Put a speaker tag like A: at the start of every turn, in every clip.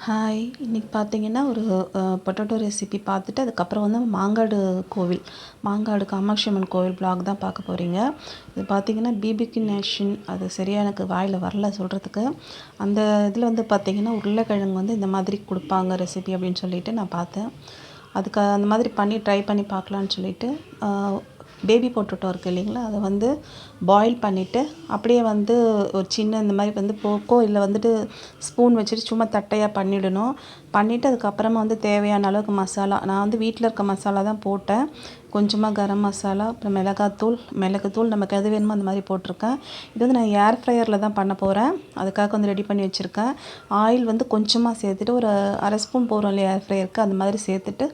A: Hi இன்றைக்கி பார்த்தீங்கன்னா ஒரு பொட்டேட்டோ ரெசிபி பார்த்துட்டு அதுக்கப்புறம் வந்து மாங்காடு கோவில் மாங்காடு காமாட்சி அம்மன் கோவில் பிளாக் தான் பார்க்க போகிறீங்க இது பார்த்தீங்கன்னா பிபிக்கு நேஷன் அது சரியாக எனக்கு வாயில் வரல சொல்கிறதுக்கு அந்த இதில் வந்து பார்த்திங்கன்னா உருளைக்கிழங்கு வந்து இந்த மாதிரி கொடுப்பாங்க ரெசிபி அப்படின்னு சொல்லிட்டு நான் பார்த்தேன் அதுக்கு அந்த மாதிரி பண்ணி ட்ரை பண்ணி பார்க்கலான்னு சொல்லிட்டு பேபி பொட்டோட்டோ இருக்குது இல்லைங்களா? அதை வந்து பாயில் பண்ணிவிட்டு அப்படியே வந்து ஒரு சின்ன இந்த மாதிரி வந்து போக்கோ இல்லை வந்துட்டு ஸ்பூன் வச்சுட்டு சும்மா தட்டையாக பண்ணிடணும். பண்ணிவிட்டு அதுக்கப்புறமா வந்து தேவையான அளவுக்கு மசாலா நான் வந்து வீட்டில் இருக்க மசாலா தான் போட்டேன். கொஞ்சமாக கரம் மசாலா அப்புறம் மிளகாத்தூள் மிளகுத்தூள் நமக்கு எது வேணுமோ அந்த மாதிரி போட்டிருக்கேன். இது வந்து நான் ஏர் ஃப்ரையரில் தான் பண்ண போகிறேன் அதுக்காக வந்து ரெடி பண்ணி வச்சுருக்கேன். ஆயில் வந்து கொஞ்சமாக சேர்த்துட்டு ஒரு அரை ஸ்பூன் போகிறோம் இல்லையா ஏர் ஃப்ரையருக்கு அந்த மாதிரி சேர்த்துட்டு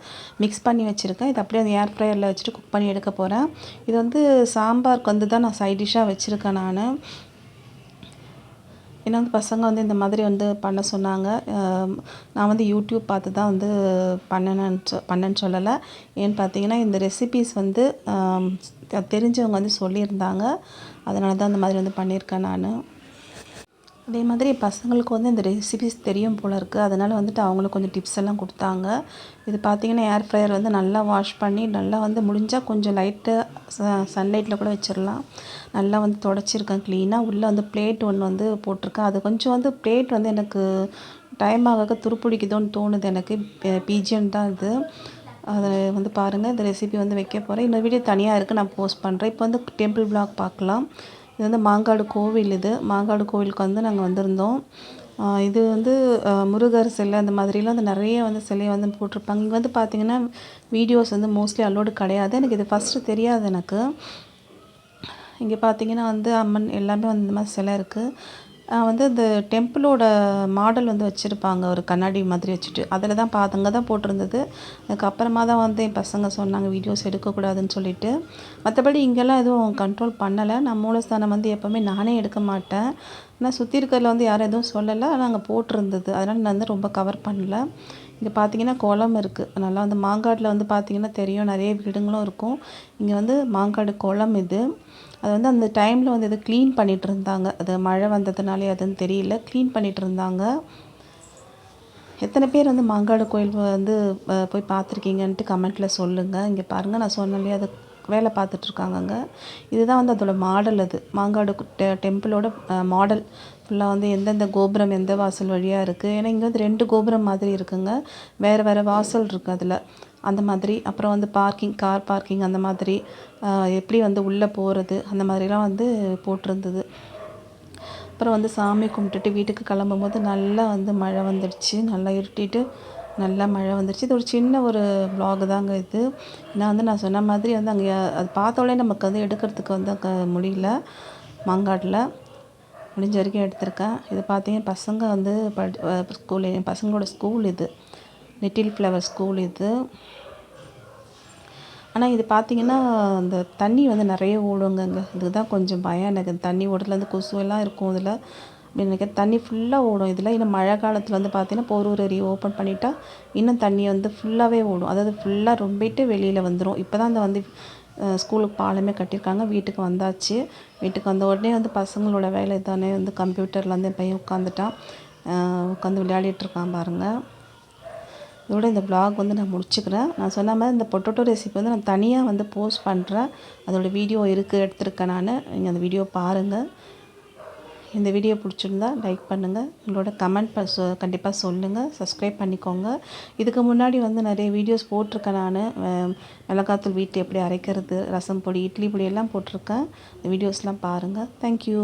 A: மிக்ஸ் பண்ணி வச்சுருக்கேன். இது அப்படியே அந்த ஏர் ஃப்ரையரில் வச்சுட்டு குக் பண்ணி எடுக்க போகிறேன் இது வந்து சாம்பாருக்கு வந்து தான் நான் சைட் டிஷ்ஷாக வச்சுருக்கேன் நான். ஏன்னா வந்து பசங்க வந்து இந்த மாதிரி வந்து பண்ண சொன்னாங்க. நான் வந்து யூடியூப் பார்த்து தான் வந்து பண்ணணுன்னு சொ பண்ணேன்னு சொல்லலை. ஏன்னு பார்த்தீங்கன்னா இந்த ரெசிபீஸ் வந்து தெரிஞ்சவங்க வந்து சொல்லியிருந்தாங்க. அதனால தான் இந்த மாதிரி வந்து பண்ணியிருக்கேன் நான். அதே மாதிரி பசங்களுக்கு வந்து இந்த ரெசிபிஸ் தெரியும் போல் இருக்குது அதனால் வந்துட்டு அவங்களுக்கு கொஞ்சம் டிப்ஸ் எல்லாம் கொடுத்தாங்க. இது பார்த்திங்கன்னா ஏர் ஃப்ரையர் வந்து நல்லா வாஷ் பண்ணி நல்லா வந்து முடிஞ்சால் கொஞ்சம் லைட்டு சன்லைட்டில் கூட வச்சிடலாம் நல்லா வந்து தொடச்சிருக்கேன் க்ளீனாக உள்ளே வந்து பிளேட் ஒன்று வந்து போட்டிருக்கேன். அது கொஞ்சம் வந்து பிளேட் வந்து எனக்கு டைம் ஆக துருப்பிடிக்குதோன்னு தோணுது எனக்கு. பிஜிஎன் தான் இது. அதை வந்து பாருங்கள் இந்த ரெசிபி வந்து வைக்க போகிறேன் இன்னொரு வீடியோ தனியாக இருக்குது நான் போஸ்ட் பண்ணுறேன் இப்போ வந்து டெம்பிள் பிளாக் பார்க்கலாம். இது வந்து மாங்காடு கோவில் இது. மாங்காடு கோவிலுக்கு வந்து நாங்கள் வந்திருந்தோம். இது வந்து முருகர் சிலை அந்த மாதிரிலாம் வந்து நிறைய வந்து சிலையை வந்து போட்டிருப்பாங்க. இங்கே வந்து பார்த்திங்கன்னா வீடியோஸ் வந்து மோஸ்ட்லி அலோடு கிடையாது. எனக்கு இது ஃபஸ்ட்டு தெரியாது எனக்கு. இங்கே பார்த்தீங்கன்னா வந்து அம்மன் எல்லாமே வந்து இந்த மாதிரி சிலை இருக்குது வந்து அந்த டெம்பிளோட மாடல் வந்து வச்சுருப்பாங்க. ஒரு கண்ணாடி மாதிரி வச்சுட்டு. அதில் தான் பார்த்துங்க தான் போட்டிருந்தது. அதுக்கப்புறமா தான் வந்து என் பசங்க சொன்னாங்க வீடியோஸ் எடுக்கக்கூடாதுன்னு சொல்லிட்டு. மற்றபடி இங்கெல்லாம் எதுவும் கண்ட்ரோல் பண்ணலை. நான் மூலஸ்தானம் வந்து எப்போவுமே நானே எடுக்க மாட்டேன். ஆனால் சுற்றி இருக்கிறதுல வந்து யாரும் எதுவும் சொல்லலை. ஆனால் அங்கே போட்டிருந்தது. அதனால் நான் வந்து ரொம்ப கவர் பண்ணல. இங்கே பார்த்தீங்கன்னா குளம் இருக்குது நல்லா வந்து மாங்காட்டில் வந்து பார்த்திங்கன்னா தெரியும். நிறைய வீடுங்களும் இருக்கும். இங்கே வந்து மாங்காடு குளம் இது. அது வந்து அந்த டைமில் வந்து எதோ க்ளீன் பண்ணிகிட்டு இருந்தாங்க. அது மழை வந்ததுனாலே அதுன்னு தெரியல. க்ளீன் பண்ணிகிட்டு இருந்தாங்க. எத்தனை பேர் வந்து மாங்காடு கோயில் வந்து போய் பார்த்துருக்கீங்கன்ட்டு கமெண்ட்டில் சொல்லுங்கள் இங்கே பாருங்கள் நான் சொன்னேன் அது வேலை பார்த்துட்ருக்காங்கங்க. இதுதான் வந்து அதோடய மாடல் அது. மாங்காடு டெ டெம்பிளோட மாடல். ஃபுல்லாக வந்து எந்தெந்த கோபுரம் எந்த வாசல் வழியாக இருக்குது ஏன்னா இங்கே வந்து ரெண்டு கோபுரம் மாதிரி இருக்குங்க. வேறு வேறு வாசல் இருக்குது அதில். அந்த மாதிரி. அப்புறம் வந்து பார்க்கிங் கார் பார்க்கிங் அந்த மாதிரி. எப்படி வந்து உள்ளே போகிறது அந்த மாதிரிலாம் வந்து போட்டிருந்தது. அப்புறம் வந்து சாமி கும்பிட்டுட்டு வீட்டுக்கு கிளம்பும் போது நல்லா வந்து மழை வந்துடுச்சு. நல்லா இருட்டிட்டு நல்லா மழை வந்துடுச்சு இது ஒரு சின்ன ஒரு வ்ளாக் தாங்க இது. நான் வந்து நான் சொன்ன மாதிரி வந்து அங்கே அது பார்த்தோடனே நமக்கு வந்து எடுக்கிறதுக்கு வந்து க முடியல. மாங்காட்டில் முடிஞ்ச வரைக்கும் எடுத்திருக்கேன். இது பார்த்தீங்கன்னா பசங்க வந்து படி ஸ்கூல் என் பசங்களோட ஸ்கூல் இது. லிட்டில் ஃப்ளவர் ஸ்கூல் இது. ஆனால் இது பார்த்திங்கன்னா அந்த தண்ணி வந்து நிறைய ஓடுங்கங்க இதுதான் கொஞ்சம் பயம் எனக்கு. தண்ணி ஓடுறதுலேருந்து கொசு எல்லாம் இருக்கும். இதில் எனக்கு தண்ணி ஃபுல்லாக ஓடும் இதில். இன்னும் மழை காலத்தில் வந்து பார்த்திங்கன்னா போரூர் ஏரி ஓப்பன் பண்ணிட்டா இன்னும் தண்ணி வந்து ஃபுல்லாகவே ஓடும். அதாவது ஃபுல்லாக ரொம்பிட்டு வெளியில் வந்துடும் இப்போ தான் அந்த வந்து ஸ்கூலுக்கு பாலமே கட்டியிருக்காங்க. வீட்டுக்கு வந்தாச்சு. வீட்டுக்கு வந்த உடனே வந்து பசங்களோட வேலை தானே வந்து கம்ப்யூட்டரில் வந்து என் பையன் உட்காந்துட்டான் உட்காந்து விளையாடிட்டுருக்கான் பாருங்கள் இதோட இந்த ப்ளாக் வந்து நான் முடிச்சுக்கிறேன். நான் சொன்ன மாதிரி இந்த பொட்டோட்டோ ரெசிபி வந்து நான் தனியாக வந்து போஸ்ட் பண்ணுறேன் அதோடய வீடியோ இருக்குது எடுத்திருக்கேன் நான். நீங்கள் அந்த வீடியோ பாருங்கள் இந்த வீடியோ பிடிச்சிருந்தா லைக் பண்ணுங்கள் உங்களோட கமெண்ட் ப சொ கண்டிப்பாக சொல்லுங்கள் சப்ஸ்கிரைப் பண்ணிக்கோங்க. இதுக்கு முன்னாடி வந்து நிறைய வீடியோஸ் போட்டிருக்கேன் நான். மிளகாத்தூள் வீட்டு எப்படி அரைக்கிறது ரசம் பொடி இட்லி பொடி எல்லாம் போட்டிருக்கேன். இந்த வீடியோஸ்லாம் பாருங்கள் தேங்க்யூ